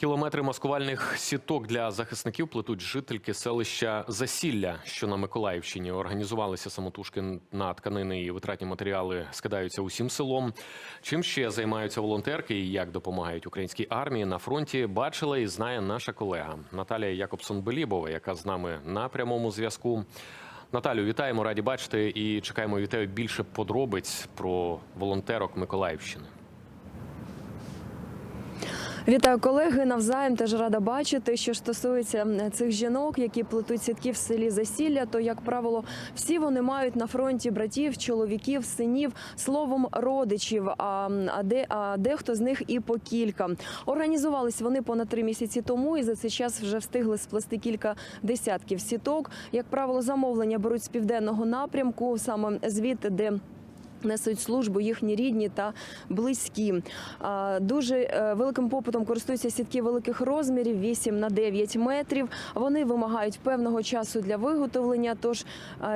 Кілометри маскувальних сіток для захисників плетуть жительки селища Засілля, що на Миколаївщині. Організувалися самотужки на тканини і витратні матеріали скидаються усім селом. Чим ще займаються волонтерки і як допомагають українській армії на фронті, бачила і знає наша колега Наталія Якобсон-Белібова, яка з нами на прямому зв'язку. Наталю, вітаємо, раді бачити і чекаємо від тебе більше подробиць про волонтерок Миколаївщини. Вітаю колеги. Навзаєм теж рада бачити. Що стосується цих жінок, які плетуть сітки в селі Засілля, то як правило, всі вони мають на фронті братів, чоловіків, синів, словом родичів. А, а де а дехто з них і по кілька. Організувались вони понад три місяці тому, і за цей час вже встигли сплести кілька десятків сіток. Як правило, замовлення беруть з південного напрямку, саме звідти, де Несуть службу їхні рідні та близькі. Дуже е, великим попитом користуються сітки великих розмірів 8 на 9 метрів. Вони вимагають певного часу для виготовлення. Тож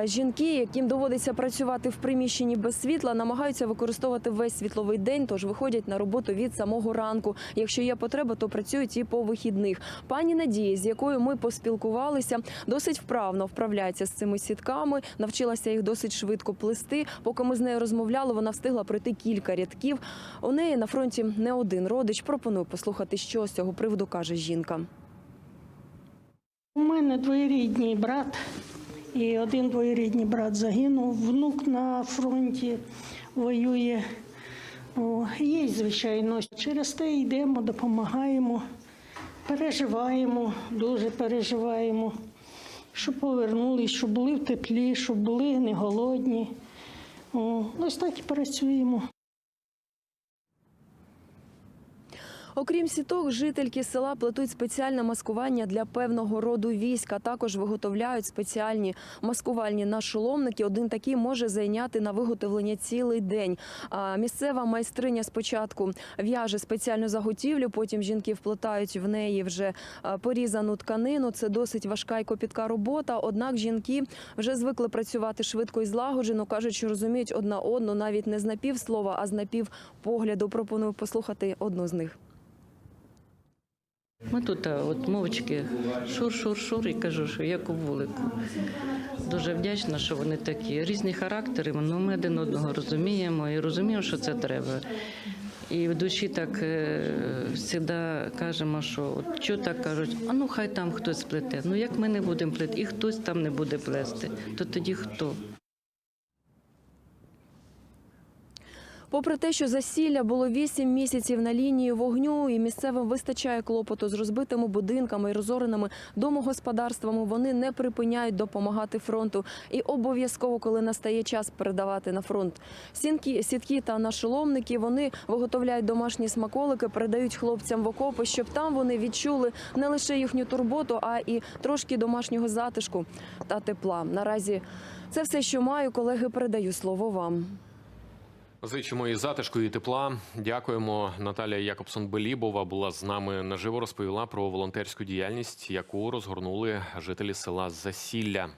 жінки, яким доводиться працювати в приміщенні без світла, намагаються використовувати весь світловий день, тож виходять на роботу від самого ранку. Якщо є потреба, то працюють і по вихідних. Пані Надія, з якою ми поспілкувалися, досить вправно вправляється з цими сітками, навчилася їх досить швидко плести. Поки ми з нею розмовляли, вона встигла пройти кілька рядків. У неї на фронті не один родич. Пропоную послухати, що з цього приводу каже жінка. У мене двоюрідний брат, і один двоюрідний брат загинув. Внук на фронті воює. О, є, звичайно. Через те йдемо, допомагаємо, переживаємо, дуже переживаємо, щоб повернулись, щоб були в теплі, щоб були не голодні. Ось так і працюємо. Окрім сіток, жительки села плетуть спеціальне маскування для певного роду військ, а також виготовляють спеціальні маскувальні нашоломники. Один такий може зайняти на виготовлення цілий день. А місцева майстриня спочатку в'яже спеціальну заготівлю, потім жінки вплетають в неї вже порізану тканину. Це досить важка і копітка робота. Однак жінки вже звикли працювати швидко і злагоджено. кажуть, що розуміють одна одну навіть не з напівслова, а з напівпогляду. Пропоную послухати одну з них. Ми тут от мовчки шур-шур-шур і кажу, що як у вулику. Дуже вдячна, що вони такі. Різні характери, ну ми один одного розуміємо і розуміємо, що це треба. І в душі так завжди кажемо, що от що так кажуть, а ну хай там хтось плете. Ну як ми не будемо плести, і хтось там не буде плести, то тоді хто? Попри те, що засілля було 8 місяців на лінії вогню, і місцевим вистачає клопоту з розбитими будинками і розореними домогосподарствами, вони не припиняють допомагати фронту. І обов'язково, коли настає час передавати на фронт сінки, сітки та нашоломники, вони виготовляють домашні смаколики, передають хлопцям в окопи, щоб там вони відчули не лише їхню турботу, а і трошки домашнього затишку та тепла. Наразі це все, що маю. Колеги, передаю слово вам. Зичимо і затишку, і тепла. Дякуємо. Наталія Якобсон-Белібова була з нами наживо розповіла про волонтерську діяльність, яку розгорнули жителі села Засілля.